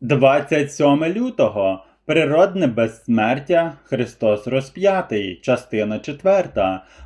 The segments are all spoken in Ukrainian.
27 лютого. Природне безсмертя Христос розп'ятий, частина 4.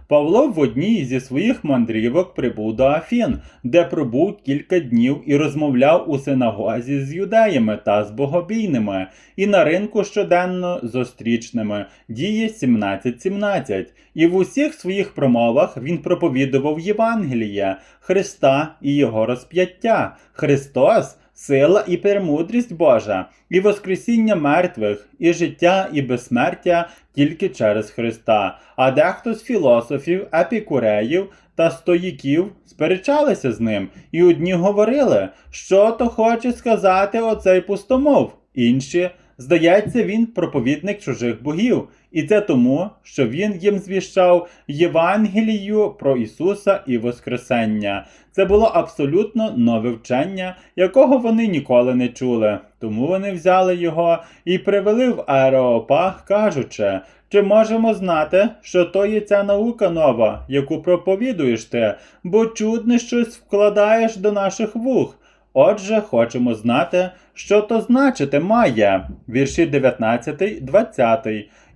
Павло в одній зі своїх мандрівок прибув до Афін, де пробув кілька днів і розмовляв у синагозі з юдеями та з богобійними, і на ринку щоденно з острічними. Діє 17.17. І в усіх своїх промовах він проповідував Євангеліє, Христа і Його розп'яття. Христос сила і перемудрість Божа, і Воскресіння мертвих, і життя, і безсмертя тільки через Христа. А дехто з філософів, епікуреїв та стоїків сперечалися з ним, і одні говорили, що то хоче сказати оцей пустомов. Інші, здається, він проповідник чужих богів, і це тому, що він їм звіщав Євангелію про Ісуса і Воскресення. Це було абсолютно нове вчення, якого вони ніколи не чули. Тому вони взяли його і привели в Аеропаг, кажучи, чи можемо знати, що то є ця наука нова, яку проповідуєш ти, бо чудне щось вкладаєш до наших вух. Отже, хочемо знати, що то значити має. Вірші 19, 20.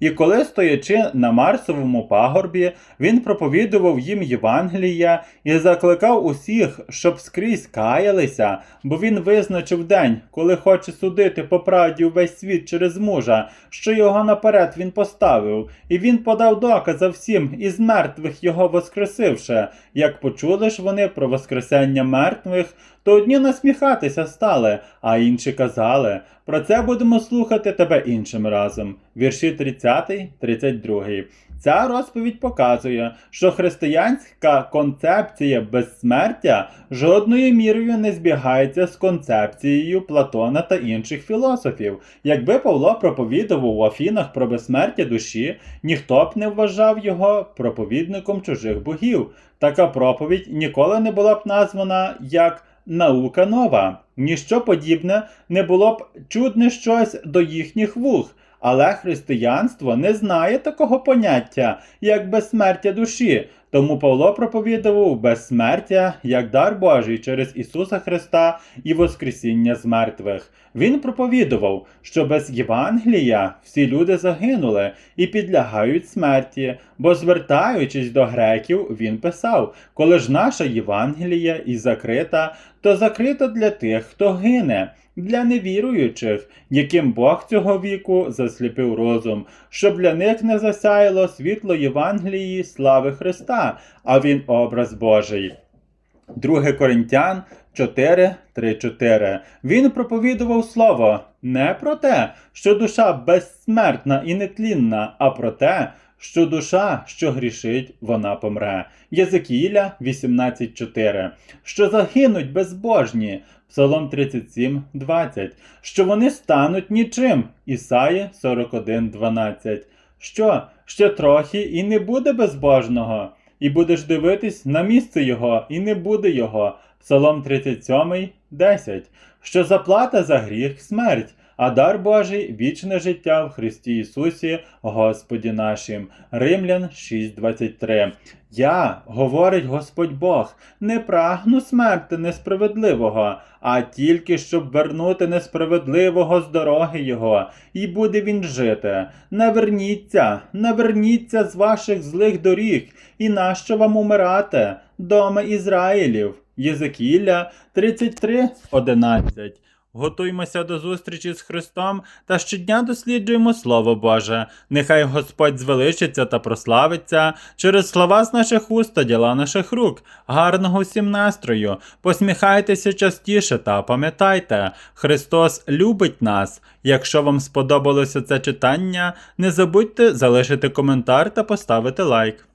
І коли, стоячи на Марсовому пагорбі, він проповідував їм Євангелія і закликав усіх, щоб скрізь каялися, бо він визначив день, коли хоче судити по правді увесь світ через мужа, що його наперед він поставив, і він подав докази всім із мертвих його воскресивши. Як почули ж вони про воскресення мертвих, то одні насміхатися стали, а інші казали. Про це будемо слухати тебе іншим разом. Вірші 30, 32. Ця розповідь показує, що християнська концепція безсмертя жодною мірою не збігається з концепцією Платона та інших філософів. Якби Павло проповідував у Афінах про безсмертя душі, ніхто б не вважав його проповідником чужих богів. Така проповідь ніколи не була б названа як наука нова. Ніщо подібне не було б чудне щось до їхніх вух. Але християнство не знає такого поняття, як безсмертя душі. Тому Павло проповідував безсмертя як дар Божий через Ісуса Христа і Воскресіння з мертвих. Він проповідував, що без Євангелія всі люди загинули і підлягають смерті, бо, звертаючись до греків, він писав: коли ж наша Євангелія і закрита, то закрита для тих, хто гине. Для невіруючих, яким Бог цього віку засліпив розум, щоб для них не засяяло світло Євангелії слави Христа, а він образ Божий. 2 Коринтян 4, 3, 4. Він проповідував слово не про те, що душа безсмертна і нетлінна, а про те, що душа, що грішить, вона помре. Єзекіля 18.4. Що загинуть безбожні. Псалом 37, 20. Що вони стануть нічим. Ісаї 41, 12. Що ще трохи і не буде безбожного, і будеш дивитись на місце його, і не буде його. Псалом 37, 10. Що заплата за гріх смерть, а дар Божий вічне життя в Христі Ісусі, Господі нашим. Римлян 6.23. Я, говорить Господь Бог, не прагну смерти несправедливого, а тільки щоб вернути несправедливого з дороги Його, і буде він жити. Наверніться, наверніться з ваших злих доріг, і нащо вам умирати, дома Ізраїлів. Єзекіля 33.11 Готуймося до зустрічі з Христом та щодня досліджуємо Слово Боже. Нехай Господь звеличиться та прославиться через слова з наших уст та діла наших рук. Гарного всім настрою! Посміхайтеся частіше та пам'ятайте, Христос любить нас. Якщо вам сподобалося це читання, не забудьте залишити коментар та поставити лайк.